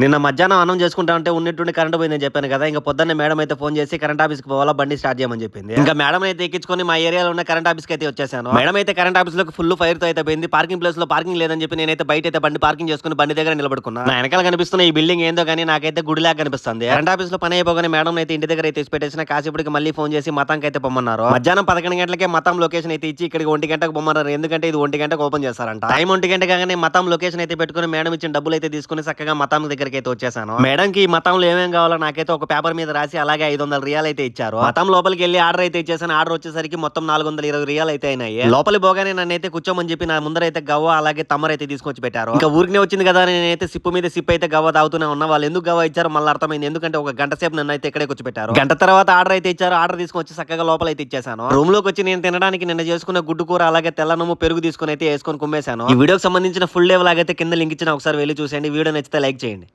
నిన్న మధ్యాహ్నం అన్నం చేసుకుంటా ఉంటే ఉన్నట్టుండి కరెంట్ పోయిందని చెప్పాను కదా. ఇంకా పొద్దున్నే మేడం అయితే ఫోన్ చేసి కరెంట్ ఆఫీస్కి పోవాలా బండి స్టార్ట్ చేయమని చెప్పింది. ఇంకా మేడం అయితే ఎక్కించుకొని మా ఏరియాలో ఉన్న కరెంట్ ఆఫీస్కి అయితే వచ్చేసాను. మేడం అయితే కరెంట్ ఆఫీస్లో ఫుల్ ఫైర్తో అయితే పోయింది. పార్కింగ్ ప్లేస్లో పార్కింగ్ లేదని చెప్పి నేనైతే బయట అయితే బండి పార్కింగ్ చేసుకుని బండి దగ్గర నిలబడుకున్నా. నా వెనకాల కనిపిస్తున్న ఈ బిల్డింగ్ ఏందో కానీ నాకైతే గుడిలాగా కనిపిస్తుంది. కరెంట్ ఆఫీస్లో పని అయిపోగానే మేడం అయితే ఇంటి దగ్గర అయితే పెట్టేసిన కాసేపటికి మళ్ళీ ఫోన్ చేసి మతానికి అయితే పొమ్మన్నారు. మధ్యాహ్నం పదకొండు గంటలకే మతం లొకేషన్ అయితే ఇచ్చి ఇక్కడికి ఒంటి గంటకు పొమ్మన్నారు. ఎందుకంటే ఇది ఒంటి గంటకు ఓపెన్ చేస్తారంట. టైం ఒంటి గంట కాగానే మతం లొకేషన్ అయితే పెట్టుకుని మేడం ఇచ్చిన డబ్బులు అయితే తీసుకుని చక్కగా మతం దగ్గరికి అయితే వచ్చేసాను. మేడం కి మతంలో ఏమేం కావాలో నాకైతే ఒక పేపర్ మీద రాసి అలాగే ఐదు వందల రియాల్ అయితే ఇచ్చారు. మతం లోపలికి వెళ్ళి ఆర్డర్ అయితే ఇచ్చేసాను. ఆర్డర్ వచ్చేసరికి మొత్తం నాలుగు వందల ఇరవై రియాల్ అయితే అయినాయి. లోపలి పోగానే నన్ను అయితే కూర్చోమని చెప్పి నా ముందర అయితే గవ్వ అలాగే తమ్మర్ అయితే తీసుకొచ్చి పెట్టారు. ఇంకా ఊరికే వచ్చింది కదా నేనైతే సిప్పు మీద సిప్ అయితే గవ్వ తాగుతూనే ఉన్నా. వాళ్ళు ఎందుకు గవ్వ ఇచ్చారో మళ్ళీ అర్థమైంది. ఎందుకంటే ఒక గంట సేపు నన్ను అయితే ఇక్కడే కూర్చో పెట్టారు గంట తర్వాత ఆర్డర్ అయితే ఇచ్చారు. ఆర్డర్ తీసుకొచ్చి చక్కగా లోపల అయితే ఇచ్చేసాను. రూమ్లోకి వచ్చి నేను తినడానికి నిన్న చేసుకున్న గుడ్డు కూర అలాగే తెల్లనము పెరుగు తీసుకుని అయితే వేసుకొని కుమ్మేశాను. ఈ వీడియోకి సంబంధించిన ఫుల్ డే లాగైతే కింద లింక్ ఇచ్చిన ఒకసారి వెళ్ళి చూసేయండి. వీడియో నచ్చితే లైక్ చేయండి.